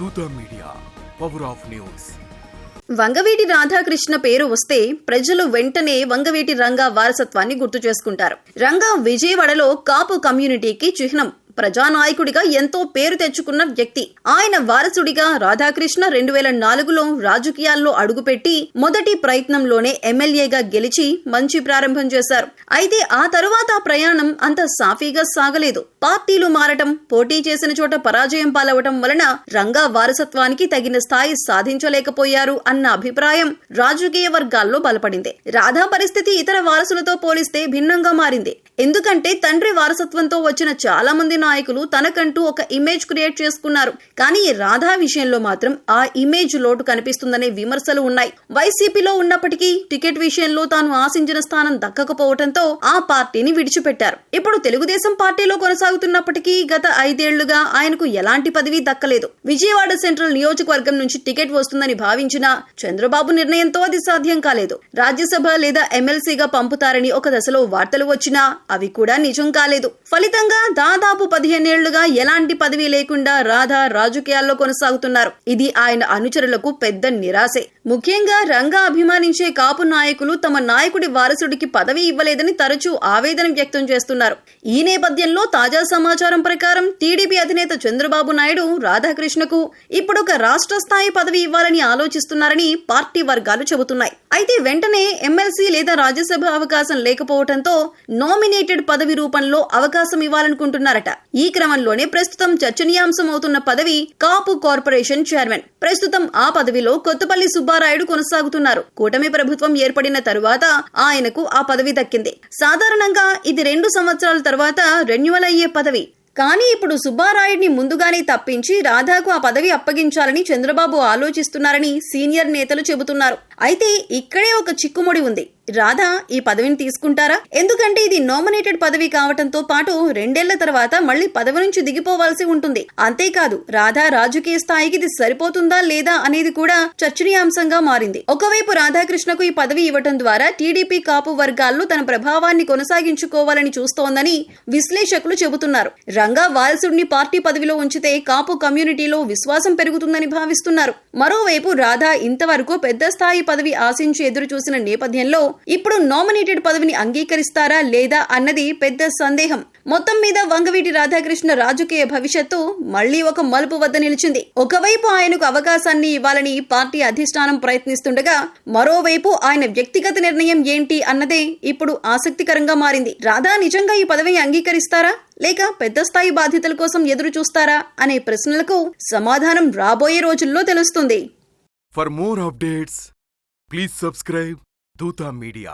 Dootha media power of news Vangaveeti Radhakrishna పేరు వస్తే ప్రజలు వెంటనే వంగవీటి రంగా వారసత్వాన్ని గుర్తు చేసుకుంటారు. రంగా విజయవాడలో కాపు కమ్యూనిటీకి చిహ్నం. ప్రజానాయకుడిగా ఎంతో పేరు తెచ్చుకున్న వ్యక్తి. ఆయన వారసుడిగా రాధాకృష్ణ రెండు వేల నాలుగులో రాజకీయాల్లో అడుగుపెట్టి మొదటి ప్రయత్నంలోనే ఎమ్మెల్యేగా గెలిచి మంచి ప్రారంభం చేశారు. అయితే ఆ తరువాత ప్రయాణం అంత సాఫీగా సాగలేదు. పార్టీలు మారటం పోటీ చేసిన చోట పరాజయం పాలవటం వలన రంగా వారసత్వానికి తగిన స్థాయి సాధించలేకపోయారు అన్న అభిప్రాయం రాజకీయ వర్గాల్లో బలపడింది. రాధా పరిస్థితి ఇతర వారసులతో పోలిస్తే భిన్నంగా మారింది. ఎందుకంటే తండ్రి వారసత్వంతో వచ్చిన చాలా మంది నాయకులు తనకంటూ ఒక ఇమేజ్ క్రియేట్ చేసుకున్నారు. కానీ రాధా విషయంలో మాత్రం ఆ ఇమేజ్ లోటు కనిపిస్తుందనే విమర్శలు ఉన్నాయి. వైసీపీలో ఉన్నప్పటికీ టికెట్ విషయంలో తాను ఆశించిన స్థానం దక్కకపోవడంతో ఆ పార్టీని విడిచిపెట్టారు. ఇప్పుడు తెలుగుదేశం పార్టీలో కొనసాగుతున్నప్పటికీ గత ఐదేళ్ళుగా ఆయనకు ఎలాంటి పదవి దక్కలేదు. విజయవాడ సెంట్రల్ నియోజకవర్గం నుంచి టికెట్ వస్తుందని భావించిన చంద్రబాబు నిర్ణయంతో అది సాధ్యం కాలేదు. రాజ్యసభ లేదా ఎమ్మెల్సీగా పంపుతారని ఒక దశలో వార్తలు వచ్చినా అవి కూడా నిజం కాలేదు. ఫలితంగా దాదాపు పదిహేనేళ్ళుగా ఎలాంటి పదవి లేకుండా రాధా రాజకీయాల్లో కొనసాగుతున్నారు. ఇది ఆయన అనుచరులకు పెద్ద నిరాశే. ముఖ్యంగా రంగా అభిమానించే కాపు నాయకులు తమ నాయకుడి వారసుడికి పదవి ఇవ్వలేదని తరచూ ఆవేదన వ్యక్తం చేస్తున్నారు. ఈ నేపథ్యంలో తాజా సమాచారం ప్రకారం టీడీపీ అధినేత చంద్రబాబు నాయుడు రాధాకృష్ణకు ఇప్పుడు ఒక రాష్ట్ర స్థాయి పదవి ఇవ్వాలని ఆలోచిస్తున్నారని పార్టీ వర్గాలు చెబుతున్నాయి. అయితే వెంటనే ఎమ్మెల్సీ లేదా రాజ్యసభ అవకాశం లేకపోవడంతో నామినేటెడ్ పదవి రూపంలో అవకాశం ఇవ్వాలనుకుంటున్నారట. ఈ క్రమంలోనే ప్రస్తుతం చర్చనీయాంశం అవుతున్న పదవి కాపు కార్పొరేషన్ చైర్మన్. ప్రస్తుతం ఆ పదవిలో కొత్తపల్లి సుబ్బారాయుడు కొనసాగుతున్నారు. కూటమి ప్రభుత్వం ఏర్పడిన తరువాత ఆయనకు ఆ పదవి దక్కింది. సాధారణంగా ఇది రెండు సంవత్సరాల తర్వాత రెన్యువల్ అయ్యే పదవి. కానీ ఇప్పుడు సుబ్బారాయుడిని ముందుగానే తప్పించి రాధాకు ఆ పదవి అప్పగించాలని చంద్రబాబు ఆలోచిస్తున్నారని సీనియర్ నేతలు చెబుతున్నారు. అయితే ఇక్కడే ఒక చిక్కుముడి ఉంది. రాధా ఈ పదవిని తీసుకుంటారా? ఎందుకంటే ఇది నామినేటెడ్ పదవి కావటంతో పాటు రెండేళ్ళ తర్వాత మళ్ళీ పదవి నుంచి దిగిపోవాల్సి ఉంటుంది. అంతేకాదు రాధా రాజకీయ స్థాయికి ఇది సరిపోతుందా లేదా అనేది కూడా చర్చనీయాంశంగా మారింది. ఒకవైపు రాధాకృష్ణకు ఈ పదవి ఇవ్వటం ద్వారా టీడీపీ కాపు వర్గాల్లో తన ప్రభావాన్ని కొనసాగించుకోవాలని చూస్తోందని విశ్లేషకులు చెబుతున్నారు. రంగా వారసుడిని పార్టీ పదవిలో ఉంచితే కాపు కమ్యూనిటీలో విశ్వాసం పెరుగుతుందని భావిస్తున్నారు. మరోవైపు రాధా ఇంతవరకు పెద్ద స్థాయి పదవి ఆశించి ఎదురు చూసిన నేపథ్యంలో ఇప్పుడు నామినేటెడ్ పదవిని అంగీకరిస్తారా లేదా అన్నది పెద్ద సందేహం. మొత్తం మీద వంగవీటి రాధాకృష్ణ రాజకీయ భవిష్యత్తు మళ్ళీ ఒక మలుపు వద్ద నిలిచింది. ఒకవైపు ఆయనకు అవకాశాన్ని ఇవ్వాలని పార్టీ అధిష్టానం ప్రయత్నిస్తుండగా మరోవైపు ఆయన వ్యక్తిగత నిర్ణయం ఏంటి అన్నదే ఇప్పుడు ఆసక్తికరంగా మారింది. రాధా నిజంగా ఈ పదవిని అంగీకరిస్తారా? లేక పెద్ద స్థాయి బాధ్యతల కోసం ఎదురు చూస్తారా? అనే ప్రశ్నలకు సమాధానం రాబోయే రోజుల్లో తెలుస్తుంది. For more updates please subscribe Dootha media